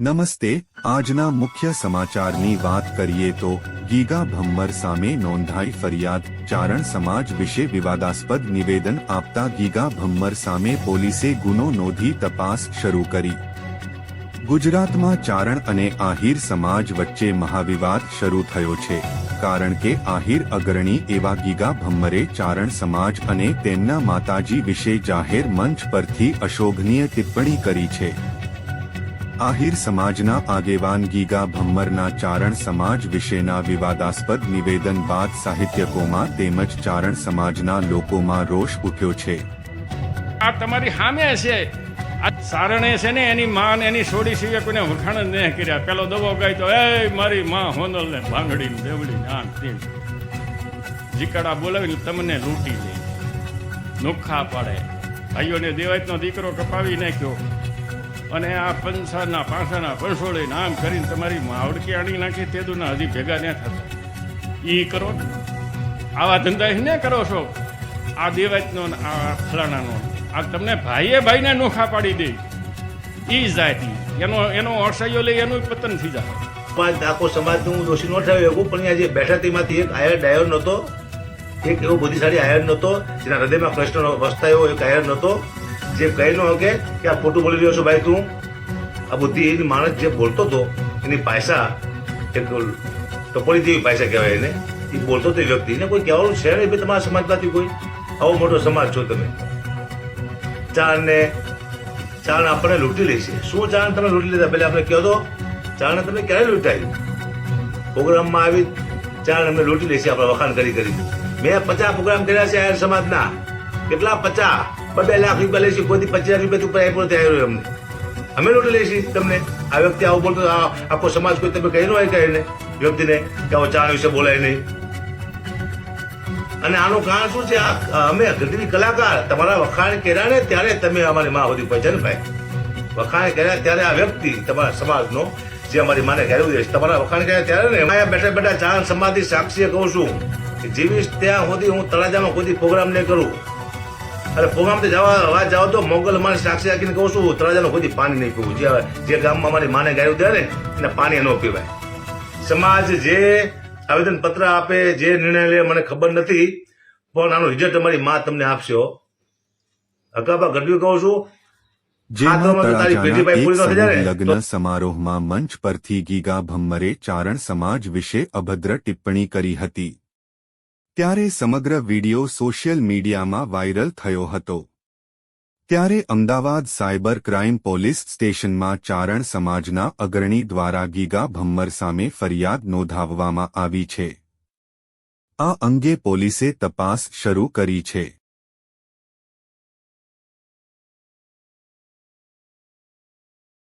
નમસ્તે, આજના મુખ્ય સમાચારની વાત કરીએ તો ગીગા ભમ્મર સામે નોંધાઈ ફરિયાદ. ચારણ સમાજ વિશે વિવાદાસ્પદ નિવેદન આપતા ગીગા ભમ્મર સામે પોલીસે ગુનો નોંધી તપાસ શરૂ કરી. ગુજરાતમાં ચારણ અને આહિર સમાજ વચ્ચે મહાવિવાદ શરૂ થયો છે. કારણ કે આહિર અગ્રણી એવા ગીગા ભમ્મરે ચારણ સમાજ અને તેમના માતાજી વિશે જાહેર મંચ પરથી અશોભનીય ટિપ્પણી કરી છે. આહિર સમાજના આગેવાન ગીગા ભમ્મરના ચારણ સમાજ વિશેના વિવાદાસ્પદ નિવેદન બાદ સાહિત્યકોમાં તેમજ ચારણ સમાજના લોકોમાં રોષ ઉઠ્યો છે. આ તમારી સામે છે. આ સારણે છે ને એની માં એની છોડી સિવાય કોઈને વખાણ જ નહીં કર્યા. પેલો દવો ગાય તો એ મારી માં હોનલ ને ભાંગડી દેવડી આમ તેમ જીકડા બોલાવીને તમને લૂંટી લે નુખા પાડે. ભાઈઓને દેવાયતનો દીકરો કપાવી નાખ્યો. અને આ પંસાના પાસાના પંસોળે નામ કરીને તમારી માવડકી આણી નાખી તે દુના હજી ભેગા ન થતા એ કરો આવા ધંધા ને કરો છો? આ દેવાતનો આ ફલાણાનો આ તમને ભાઈએ ભાઈને નોખા પાડી દે. એ જાતિ. એનો એનો અસહ્યો લઈ એનું પતન થઈ જાય. સમાજ આખો સમાજનું હું દોષી ન ઠરાવી શકું પણ આજે બેઠા તેમાંથી એક આયર ડાયર નહોતો, એક એવો બુદ્ધિશાળી આયર નહોતો, જેના હૃદયમાં કૃષ્ણ વસતા એવો એક આયર નહોતો જે કહી ન શકે કે આ ખોટું બોલી રહ્યો છો ભાઈ તું. આ બુદ્ધિ માણસ જે બોલતો હતો, એની પાયસા, એક ટપોળી જેવી પાયસા કહેવાય એને, એ બોલતો હતો એ વ્યક્તિ. એને કોઈ કહેવાનું છે નહીં ભાઈ તમારા સમાજમાંથી કોઈ? આવો મોટો સમાજ છો તમે. ચાણને ચાણ આપણે લૂંટી લેશે શું ચાણ તમે લૂંટી લીધા પહેલા આપણે કહો તો, ચાણ તમે ક્યારે લૂંટાઈ પ્રોગ્રામમાં આવી ચાણ અમે લૂંટી લેશે આપણે વખાણ કરી કરી મેં પચાસ પ્રોગ્રામ કર્યા છે આયર સમાજના. કેટલા પચાસ? બે લાખ રૂપિયા લેશે કોઈ પચાસ રૂપિયા ઉપર આપ્યો ત્યાં આવ્યો અમને અમે લોટ લઈશી તમને. આ વ્યક્તિ આવું બોલતો આખો સમાજ કોઈ તમે કહી ન હોય કહીને વ્યક્તિને કે આવો ચાર વિશે બોલાય નહીં. અને આનું કારણ શું છે? આ અમે ગઢવી કલાકાર, તમારા વખાણ કર્યા ને ત્યારે તમે અમારી માં સુધી પહોંચ્યા ભાઈ. વખાણ કર્યા ત્યારે આ વ્યક્તિ તમારા સમાજનો, જે અમારી માને ઘેરવું છે, તમારા વખાણ કર્યા ત્યારે ને એમાં બેઠા બેઠા ચાર સમાધિ સાક્ષીએ કહું છું કે જીવીશ ત્યાં સુધી હું તળાજામાં કોઈ પ્રોગ્રામ નહીં કરું. અરે ફોગામથી જવા અવાજ જાઓ તો મોગલ માને સાક્ષી રાખીને કહું છું તળાજાનું કોઈ દી પાણી નહીં પીવું. જે જે ગામમાં મારી માને ગાયું ને એને પાણી ન પીવાય. સમાજ જે આવેદન પત્ર આપે જે નિર્ણય લે મને ખબર નથી પણ આનો રિઝલ્ટ અમારી માં તમને આપશો. અકાબા ગઢવી કહું છું લગ્ન સમારોહમાં મંચ પરથી ગીગા ભમ્મરે ચારણ સમાજ વિશે અભદ્ર ટિપ્પણી કરી હતી. ત્યારે સમગ્ર વિડિયો સોશિયલ મીડિયામાં વાયરલ થયો હતો. ત્યારે અમદાવાદ સાયબર ક્રાઇમ પોલીસ સ્ટેશનમાં ચારણ સમાજના અગ્રણી દ્વારા ગીગા ભમ્મર સામે ફરિયાદ નોંધાવવામાં આવી છે. આ અંગે પોલીસે તપાસ શરૂ કરી છે.